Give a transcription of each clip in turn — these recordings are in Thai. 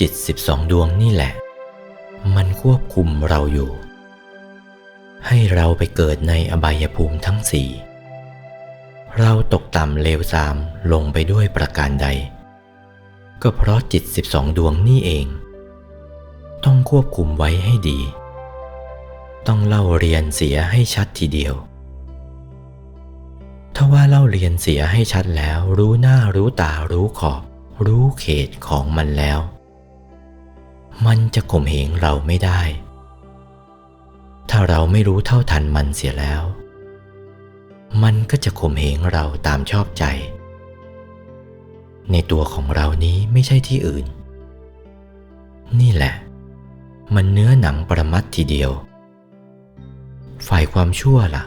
จิตสิบสองดวงนี่แหละ มันควบคุมเราอยู่ ให้เราไปเกิดในอบายภูมิทั้งสี่เราตกต่ำเลวทรามลงไปด้วยประการใด ก็เพราะจิตสิบสองดวงนี่เอง ต้องควบคุมไว้ให้ดี ต้องเล่าเรียนเสียให้ชัดทีเดียว ถ้าว่าเล่าเรียนเสียให้ชัดแล้วรู้หน้ารู้ตารู้ขอบ รู้เขตของมันแล้ว มันจะข่มเหงเราไม่ได้ ถ้าเราไม่รู้เท่าทันมันเสียแล้ว มันก็จะข่มเหงเราตามชอบใจ ในตัวของเรานี้ไม่ใช่ที่อื่น นี่แหละ มันเนื้อหนังประมัดทีเดียว ฝ่ายความชั่วล่ะ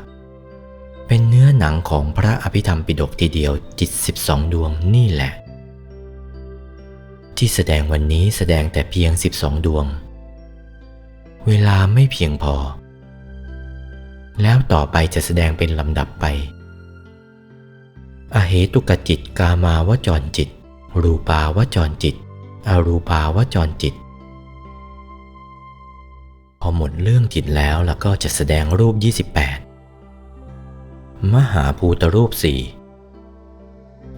เป็นเนื้อหนังของพระอภิธรรมปิฎกทีเดียวจิตสิบสองดวงนี่แหละ ที่แสดงวันนี้แสดงแต่เพียงสิบสองดวง เวลาไม่เพียงพอ แล้วต่อไปจะแสดงเป็นลำดับไป อเหตุกจิตกามาวจรจิต รูปาวจรจิต อรูปาวจรจิต พอหมดเรื่องจิตแล้วแล้วก็จะแสดงรูป 28 มหาภูตรูปสี่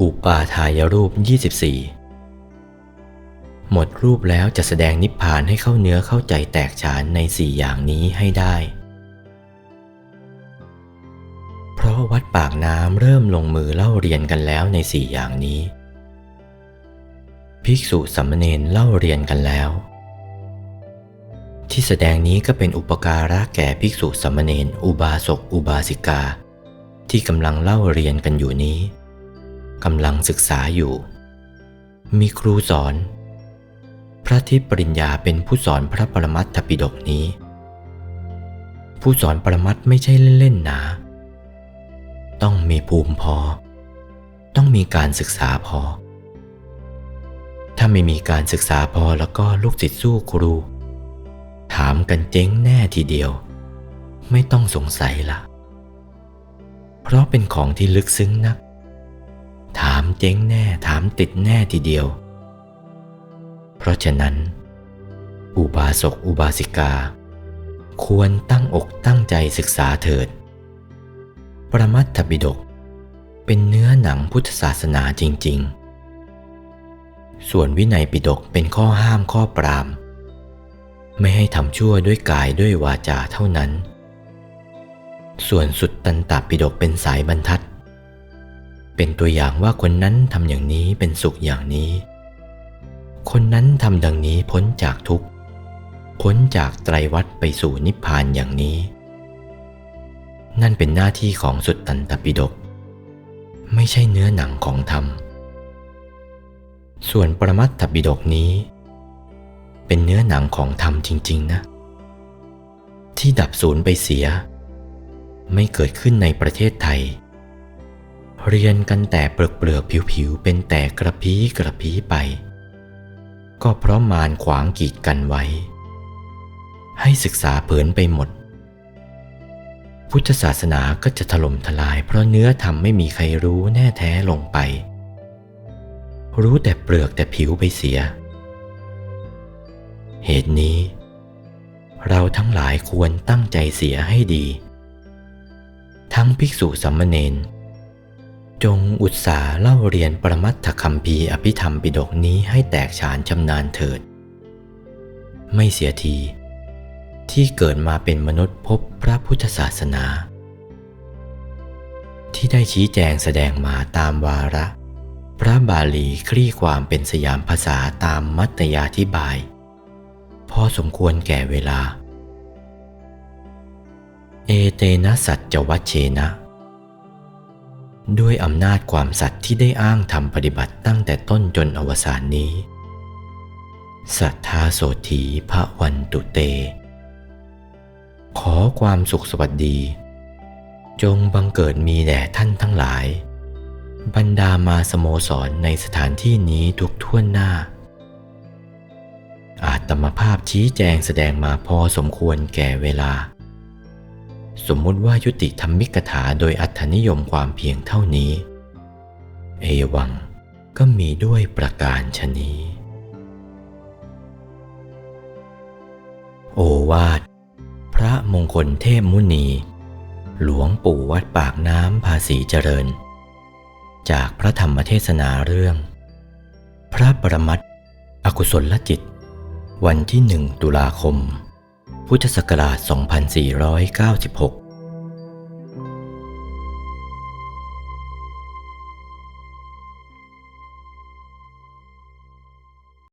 อุปาทายรูป 24 หมดรูปแล้วจะแสดงนิพพานให้เข้าเนื้อเข้าใจแตกฉานในสี่อย่างนี้ให้ได้ เพราะวัดปากน้ำเริ่มลงมือเล่าเรียนกันแล้วในสี่อย่างนี้ ภิกษุสัมมเนนเล่าเรียนกันแล้ว ที่แสดงนี้ก็เป็นอุปการะแก่ภิกษุสัมมเนนอุบาสกอุบาสิกา ที่กำลังเล่าเรียนกันอยู่นี้กำลังศึกษาอยู่ มีครูสอน ระทิพปริญญาเป็นผู้สอนพระปรมัตถปิฎกนี้ ผู้สอนปรมัตถ์ไม่ใช่เล่นๆนะ ต้องมีภูมิพอ ต้องมีการศึกษาพอ ถ้าไม่มีการศึกษาพอแล้วก็ลูกศิษย์สู้ครู ถามกันเจ๊งแน่ทีเดียว ไม่ต้องสงสัยละเพราะเป็นของที่ลึกซึ้งนัก ถามเจ๊งแน่ถามติดแน่ทีเดียว เพราะฉะนั้น อุบาสกอุบาสิกา ควรตั้งอกตั้งใจศึกษาเถิด ประมัตถบิดก เป็นเนื้อหนังพุทธศาสนาจริง ๆ ส่วนวินัยปิฎกเป็นข้อห้ามข้อปราม ไม่ให้ทำชั่วด้วยกายด้วยวาจาเท่านั้น ส่วนสุดตันตปิฎกเป็นสายบรรทัดเป็นตัวอย่างว่าคนนั้นทำอย่างนี้เป็นสุขอย่างนี้ คนนั้นทำดังนี้พ้นจากทุกข์ พ้นจากไตรวัฏไปสู่นิพพานอย่างนี้ นั่นเป็นหน้าที่ของสุดตันตปิฎกไม่ใช่เนื้อหนังของธรรม ส่วนปรมัตถปิฎกนี้ เป็นเนื้อหนังของธรรมจริง ๆ นะ ที่ดับศูนย์ไปเสีย ไม่เกิดขึ้นในประเทศไทย เรียนกันแต่เปลือกเปลือกผิวๆเป็นแต่กระพี้กระพี้ไป ก็เพราะมารขวางกีดกันไว้ ให้ศึกษาเผินไปหมด พุทธศาสนาก็จะถล่มทลาย เพราะเนื้อธรรมไม่มีใครรู้แน่แท้ลงไป รู้แต่เปลือกแต่ผิวไปเสีย เหตุนี้ เราทั้งหลายควรตั้งใจเสียให้ดี ทั้งภิกษุสัมมเนน จงอุตสาเล่าเรียนประมัตถคัมภีร์อภิธรรมปิฎกนี้ให้แตกฉานชำนาญเถิด ไม่เสียที ที่เกิดมาเป็นมนุษย์พบพระพุทธศาสนา ที่ได้ชี้แจงแสดงมาตามวาระ พระบาลีคลี่ความเป็นสยามภาษาตามมัตยาธิบาย พอสมควรแก่เวลา เอเตนะสัจจวัชเชนะ ด้วยอำนาจความสัตย์ที่ได้อ้างทำปฏิบัติตั้งแต่ต้นจนอวสานนี้ สัทธาโสถีพระวันตุเต ขอความสุขสวัสดี จงบังเกิดมีแด่ท่านทั้งหลาย บรรดามาสโมสรในสถานที่นี้ทุกท่วนหน้า อาตมภาพชี้แจงแสดงมาพอสมควรแก่เวลา สมมุติว่ายุติธรรมิกถาโดยอัธนิยมความเพียงเท่านี้ เอวังก็มีด้วยประการชนี้าวาสพระมงคลเทพมุนี หลวงปู่วัดปากน้ำภาษีเจริญ จากพระธรรมเทศนาเรื่อง พระประมัติอกุศลจิต วันที่หนึ่งตุลาคม พุทธศักราช 2496